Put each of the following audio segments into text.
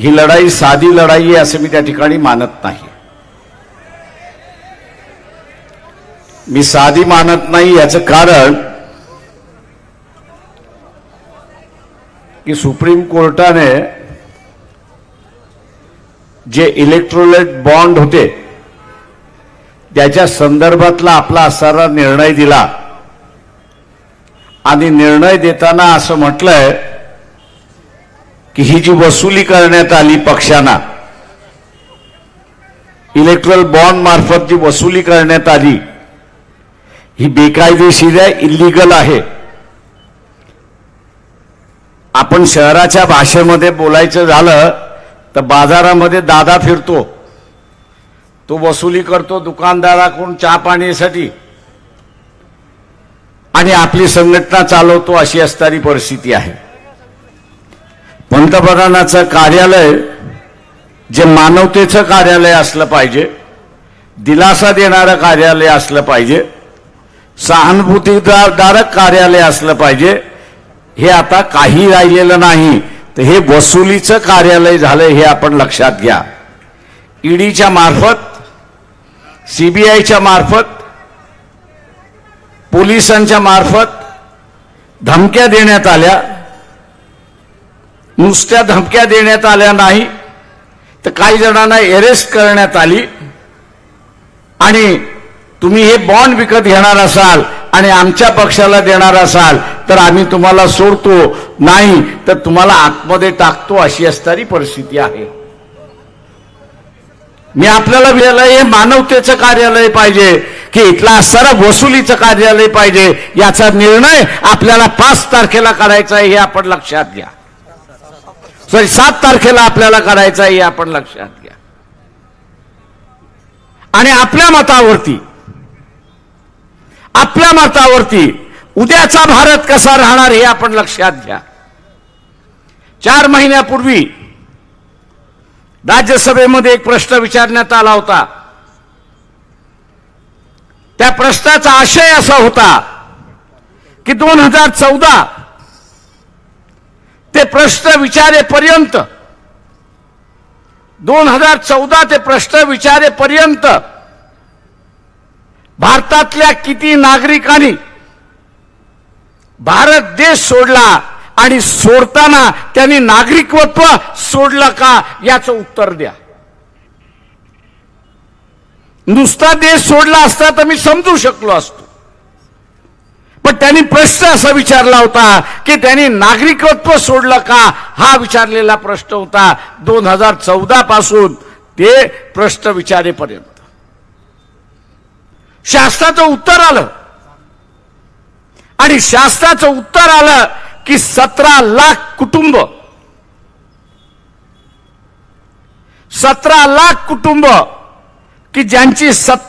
ही लढाई साधी लढाई आहे असं मी त्या ठिकाणी मानत नाही. मी साधी मानत नाही याचं कारण की सुप्रीम कोर्टाने जे इलेक्ट्रोलेट बॉन्ड होते त्याच्या संदर्भातला आपला असणारा निर्णय दिला. आणि निर्णय देताना असं म्हटलंय की ही जी वसुली करण्यात आली पक्षांना इलेक्ट्रल बॉन्ड मार्फत जी वसुली करण्यात आली ही बेकायदेशीर आहे इलिगल आहे. आपण शहराच्या भाषेमध्ये बोलायचं झालं तर बाजारामध्ये दादा फिरतो. तो वसुली करतो दुकानदाराकडून चहा पाण्यासाठी. आणि आपली संघटना चालवतो अशी असणारी परिस्थिती आहे. पंतप्रधानाचं कार्यालय जे मानवतेचं कार्यालय असलं पाहिजे दिलासा देणारं कार्यालय असलं पाहिजे सहानुभूतीदारक कार्यालय असलं पाहिजे हे आता काही राहिलेलं नाही. तर हे वसुलीचं कार्यालय झालंय हे आपण लक्षात घ्या. ईडीच्या मार्फत सीबीआयच्या मार्फत पोलिसांच्या मार्फत धमक्या देण्यात आल्या. नुसत्या धमक्या देण्यात आल्या नाही तर काही जणांना अरेस्ट करण्यात आली. आणि तुम्ही हे बॉन्ड विकत घेणार असाल आणि आमच्या पक्षाला देणार असाल तर आम्ही तुम्हाला सोडतो. नाही तर तुम्हाला आतमध्ये टाकतो अशी असणारी परिस्थिती आहे. मी आपल्याला विचारलं हे मानवतेचं कार्यालय पाहिजे की इथला असणारा वसुलीचं कार्यालय पाहिजे? याचा निर्णय आपल्याला पाच तारखेला करायचा आहे हे आपण लक्षात घ्या. सॉरी सात तारखेला आपल्याला करायचं आहे हे आपण लक्षात घ्या. आणि आपल्या मतावरती आपल्या मतावरती उद्याचा भारत कसा राहणार हे आपण लक्षात घ्या. चार महिन्यापूर्वी राज्यसभेमध्ये एक प्रश्न विचारण्यात आला होता. त्या प्रश्नाचा आशय असा होता की दोन हजार चौदा ते प्रश्न विचारेपर्यंत. दोन हजार चौदा ते प्रश्न विचारेपर्यंत. भारतातल्या किती नागरिकांनी भारत देश सोडला आणि सोडताना त्यांनी नागरिकत्व सोडलं का याचं उत्तर द्या. नुसता देश सोडला असता तर मी समजू शकलो असतो. पण त्यांनी प्रश्न असा विचारला होता की त्यांनी नागरिकत्व सोडलं का? हा विचारलेला प्रश्न होता. दोन हजार चौदा पासून ते प्रश्न विचारेपर्यंत. शास्त्राचं उत्तर आलं. आणि शास्त्राचं उत्तर आलं की सतरा लाख कुटुंब. सतरा लाख कुटुंब की ज्यांची सत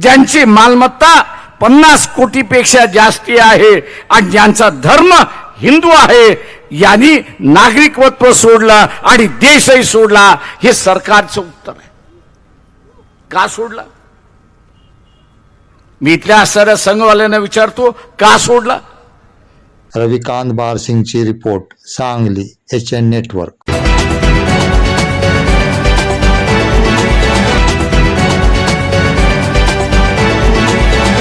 ज्यांची मालमत्ता पन्नास कोटीपेक्षा जास्ती आहे आणि ज्यांचा धर्म हिंदू आहे यांनी नागरिकत्व सोडलं आणि देशही सोडला हे सरकारचं उत्तर आहे. का सोडला? मी इथल्या असणाऱ्या संघवाल्यांना विचारतो का सोडला? Ravikant बारसिंगची report Sangli H N network.